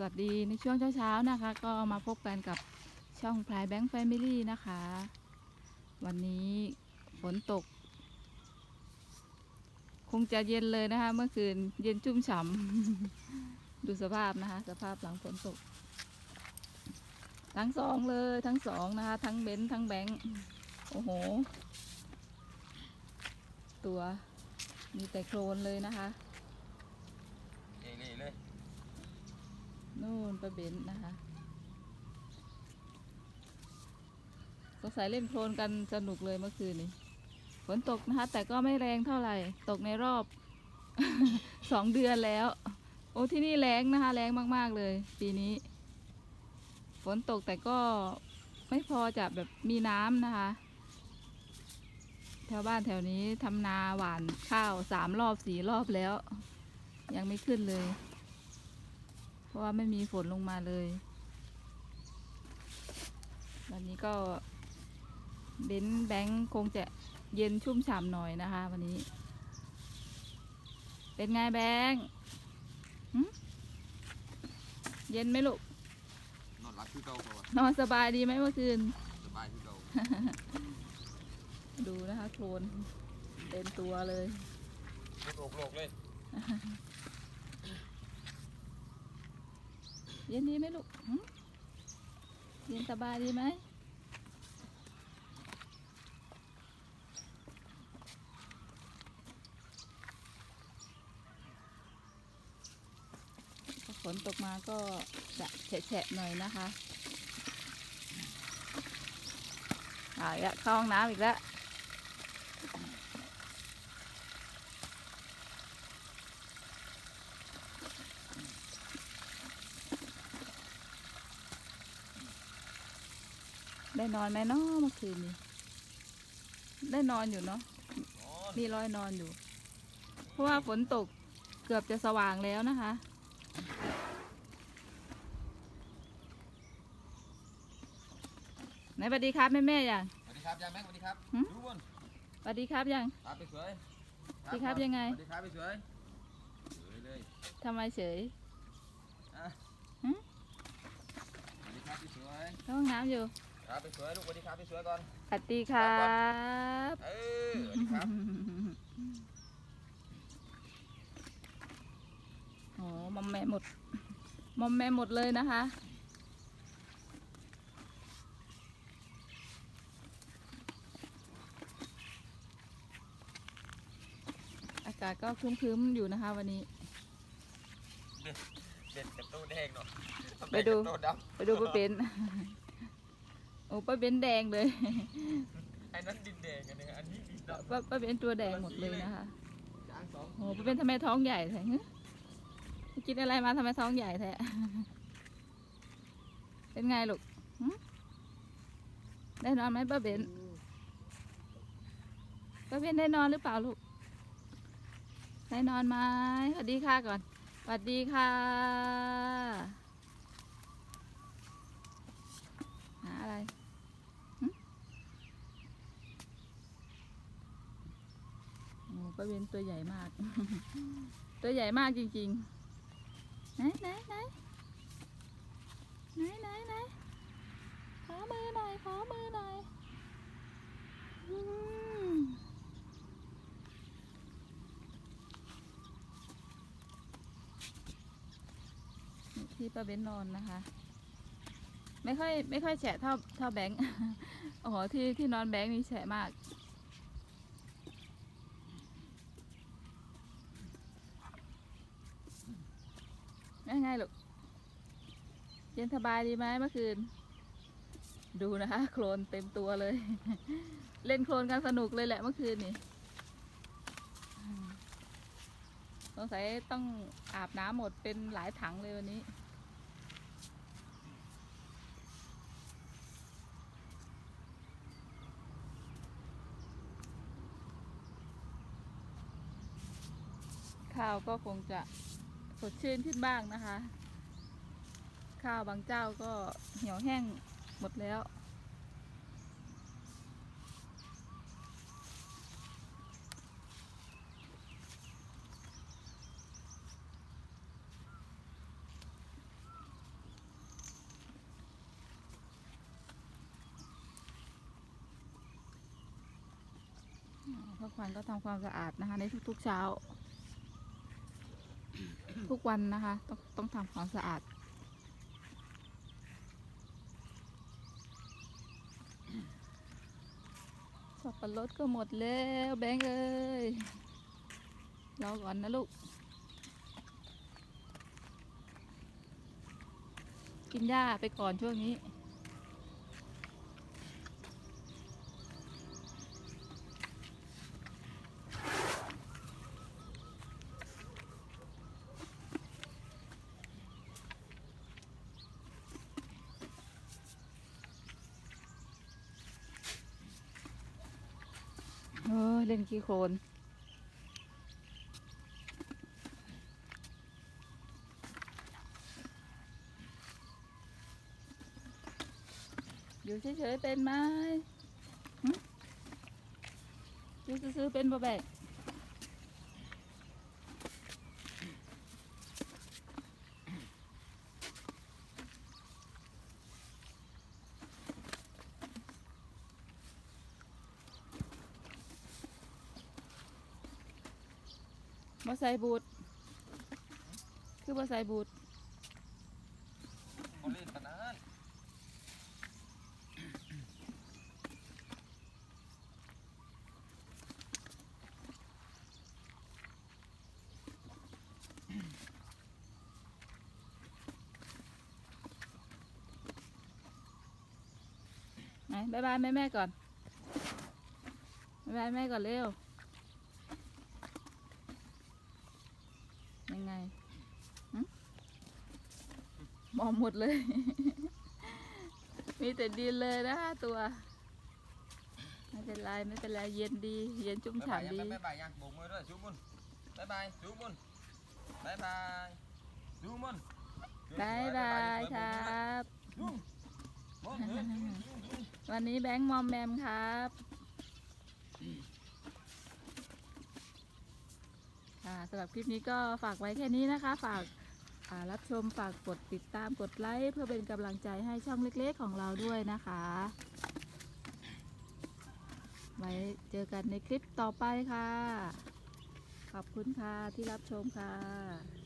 สวัสดีในช่วงเช้าๆนะคะ ก็มาพบกันกับช่องพลายแบงค์แฟมิลี่นะคะ วันนี้ฝนตก คงจะเย็นเลยนะคะ เมื่อคืนเย็นชุ่มฉ่ำ ดูสภาพนะคะ สภาพหลังฝนตก ทั้งสองเลยทั้งสองนะคะ ทั้งเบนทั้งแบงค์โอ้โห ตัวมีแต่โคลนเลยนะคะ นี่นี่เลย นู่นประเบนนะคะ สงสัยเล่นโคลนกันสนุกเลยเมื่อคืนนี้ฝนตกนะคะ แต่ก็ไม่แรงเท่าไหร่ ตกในรอบสองเดือนแล้ว โอ้ที่นี่แรงนะคะ แรงมากๆเลย ปีนี้ ฝนตกแต่ก็ไม่พอจะแบบมีน้ำนะคะ แถวบ้านแถวนี้ทำนาหวานข้าวสามรอบสี่รอบแล้ว ยังไม่ขึ้นเลย เพราะว่าไม่มีฝนลงมาเลยวันนี้ก็เบนซ์แบงค์คงจะเย็นชุ่มฉ่ำหน่อยนะคะ วันนี้ เป็นไงแบงค์หึเย็นไหมลูก นอนหลับคือเก่าเขาอะนอนสบายดีไหมเมื่อคืน สบายคือเก่าดูนะคะโคลนเต็มตัวเลยโลกโลกเลย เย็นดีไหมลูกเย็นสบายดีไหมฝนตกมาก็จะแฉะๆหน่อยนะคะอ่าอีกแล้วเข้าห้องน้ำอีกแล้ว ได้นอนไหมเนาะเมื่อคืนนี้ ได้นอนอยู่เนาะนอนมีรอยนอนอยู่ เพราะว่าฝนตกเกือบจะสว่างแล้วนะคะ ไหนสวัสดีครับแม่แม่ๆยังสวัสดีครับยายแม็กสวัสดีครับหืมดูบนสวัสดีครับยังตามไปสวยสวัสดีครับยังไงสวัสดีครับไปสวยสวยเลยทำไมเฉยอะหืมสวัสดีครับไปสวยเข้าห้องน้ำอยู่ ครับไปสวยลูกสวัสดีครับไปสวยก่อน สวัสดีครับเออสวัสดีครับ โอ้มอมแมหมด มอมแมหมดเลยนะคะ อากาศก็ครึ้มๆอยู่นะคะวันนี้ เด็ดกับตู้แดงเนาะไปดูตู้ดไปดูป้าเบน โอ้ป้าเบนแดงเลยำไอ้นั้นดินแดงอันนี้อันนี้ดินดำป้าป้าเบนตัวแดงหมดเลยนะคะจางสองโอ้ป้าเบนทำไมท้องใหญ่แท้ฮะกินอะไรมาทำไมท้องใหญ่แท้เป็นไงลูกหึได้นอนไหมป้าเบนป้าเบนได้นอนหรือเปล่าลูกได้นอนไหมสวัสดีค่ะก่อนสวัสดีค่ะหาอะไร โอ้ป้าเบนตัวใหญ่มาก ตัวใหญ่มากจริงๆ ไหนไหนไหนไหนไหนไหนขอมือหน่อยขอมือหน่อยอที่ป้าเบนนอนนะคะ ไม่ค่อยไม่ค่อยแฉะเท่าเท่าแบงค์โอ้โหที่ที่นอนแบงค์นี่แฉะมาก ง่ายๆลูกเย็นสบายดีไหมเมื่อคืน ดูนะคะ โคลนเต็มตัวเลย เล่นโคลนกันสนุกเลยแหละเมื่อคืนนี่สงสัยต้องอาบน้ำหมดเป็นหลายถังเลยวันนี้ ข้าวก็คงจะ สดชื่นขึ้นบ้างนะคะ ข้าวบางเจ้าก็เหี่ยวแห้งหมดแล้ว พ่อควันก็ทำความสะอาดนะคะ ในทุกๆเช้า ทุกวันนะคะ ต้องต้องทำความสะอาด สับปะรดก็หมดแล้วแบงค์เอ้ยรอก่อนนะลูก กินหญ้าไปก่อนช่วงนี้ เออเล่นขี้โคลนอยู่เฉยๆเป็นไหมอยู่ซื้อๆเป็นบ่แบก บ่ใส่บูทคือบ่ใส่บูทบอลเล่นปานนั้นไหนบายบายแม่แม่ๆก่อนบายบายแม่ก่อนเร็ว ยังไงหึ มองหมดเลย มีแต่ดินเลยนะตัว ไม่เป็นไรไม่เป็นไรเย็นดี เย็นชุ่มบ๊ายบายฉ่ำยังดี บ๊ายบายยังโบกมือด้วยชูมุนบ๊ายบายชูมุนบ๊ายบายชูมุนบายบายครับชูมุนเฮ้ยชูชูชูวันนี้แบงค์มอมแมมครับค่ะสำหรับคลิปนี้ก็ฝากไว้แค่นี้นะคะ ฝากอ่า รับชมฝากกดติดตามกดไลค์เพื่อเป็นกำลังใจให้ช่องเล็กๆของเราด้วยนะคะ ไว้เจอกันในคลิปต่อไปค่ะ ขอบคุณค่ะที่รับชมค่ะ